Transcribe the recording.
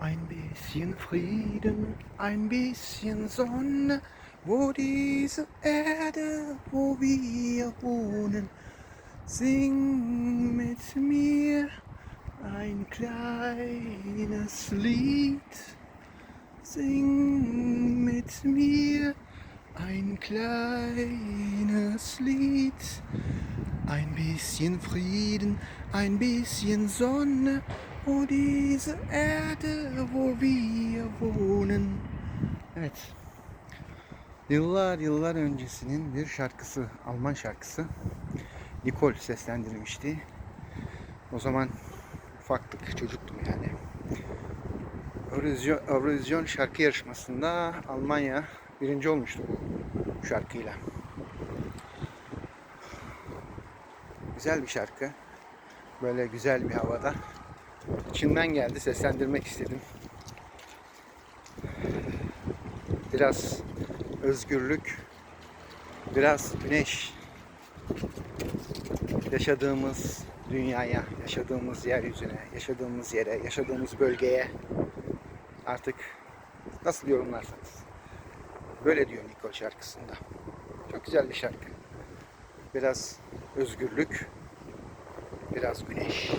Ein bisschen Frieden, ein bisschen Sonne, wo diese Erde, wo wir wohnen. Sing mit mir ein kleines Lied. Sing mit mir ein kleines Lied. Ein bisschen Frieden, ein bisschen Sonne, wo diese Erde, wo wir wohnen. Evet. Yıllar yıllar öncesinin bir şarkısı, Alman şarkısı. Nicole seslendirmişti. O zaman ufaktık, çocuktum yani. Eurovision şarkı yarışmasında Almanya birinci olmuştu bu şarkıyla. Güzel bir şarkı. Böyle güzel bir havada. İçimden geldi seslendirmek istedim. Biraz özgürlük, biraz güneş. Yaşadığımız dünyaya, yaşadığımız yeryüzüne, yaşadığımız yere, yaşadığımız bölgeye artık nasıl yorumlarsanız. Böyle diyor Nicole şarkısında. Çok güzel bir şarkı. Biraz özgürlük, biraz güneş.